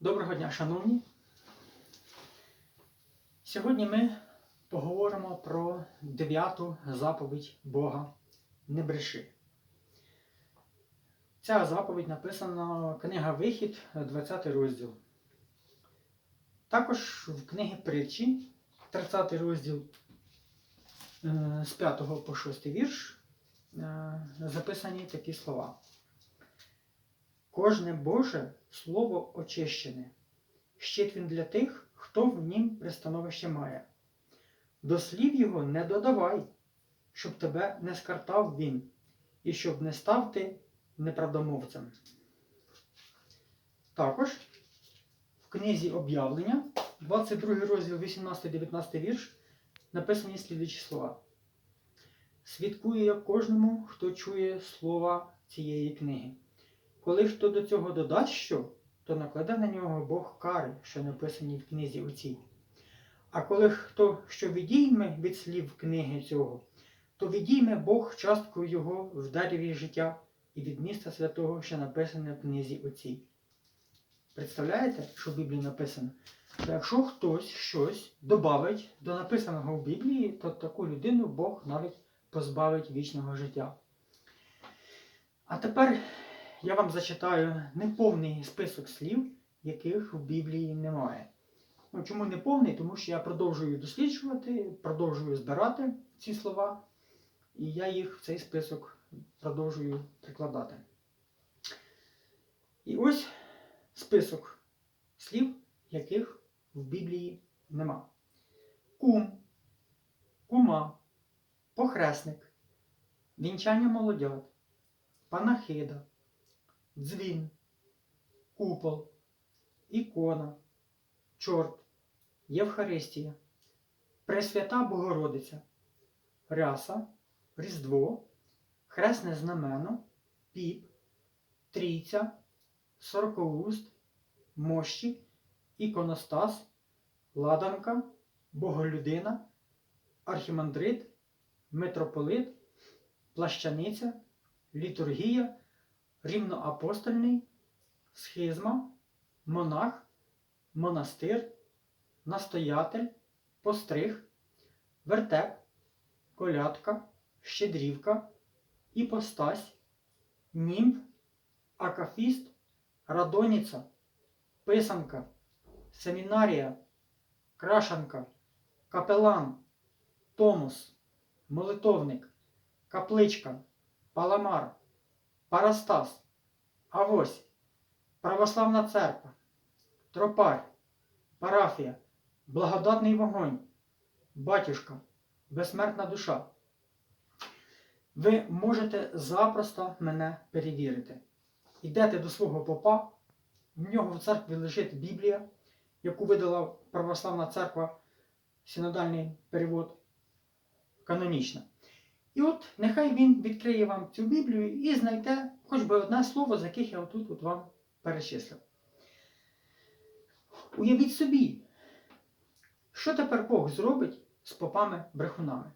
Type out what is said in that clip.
Доброго дня, шановні. Сьогодні ми поговоримо про дев'яту заповідь Бога не бреши. Ця заповідь написана книга Вихід, 20 розділ. Також в книгі притчі, 30 розділ е, з 5 по 6 вірш, е, записані такі слова. Кожне Боже слово очищене. Щит він для тих, хто в нім пристановище має. До слів його не додавай, щоб тебе не скартав він, і щоб не став ти неправдомовцем. Також в книзі об'явлення, 22 розділ, 18-19 вірш, написані слідуючі слова. Свідкую я кожному, хто чує слова цієї книги. Коли хто до цього додасть що, то накладе на нього Бог кари, що написані в книзі оцій. А коли хто що відійме від слів книги цього, то відійме Бог частку його в дереві життя і від міста святого, що написане в книзі оцій. Представляєте, що в Біблії написано? Що якщо хтось щось додавить до написаного в Біблії, то таку людину Бог навіть позбавить вічного життя. А тепер я вам зачитаю неповний список слів, яких в Біблії немає. Ну, чому неповний? Тому що я продовжую досліджувати, продовжую збирати ці слова, і я їх в цей список продовжую прикладати. І ось список слів, яких в Біблії нема. Кум, кума, похресник, вінчання молодят, панахида, дзвін, купол, ікона, чорт, Євхаристія, Пресвята Богородиця, Ряса, Різдво, Хресне знамено, Піп, Трійця, Сорокоуст, Мощі, Іконостас, Ладанка, Боголюдина, Архімандрит, Митрополит, Плащаниця, Літургія, Рівноапостольний, Схизма, Монах, Монастир, Настоятель, Постриг, Вертеп, Колядка, Щедрівка, Іпостась, Німф, Акафіст, Радоніця, Писанка, Семінарія, Крашанка, Капелан, Томос, Молитовник, Капличка, Паламар, Парастас, Авось, Православна Церква, Тропарь, Парафія, Благодатний вогонь, Батюшка, Безсмертна душа. Ви можете запросто мене перевірити. Йдете до свого попа, в нього в церкві лежить Біблія, яку видала Православна церква, синодальний перевод, канонічна. І от нехай він відкриє вам цю Біблію і знайде хоч би одне слово, з яких я отут от вам перечислив. Уявіть собі, що тепер Бог зробить з попами-брехунами.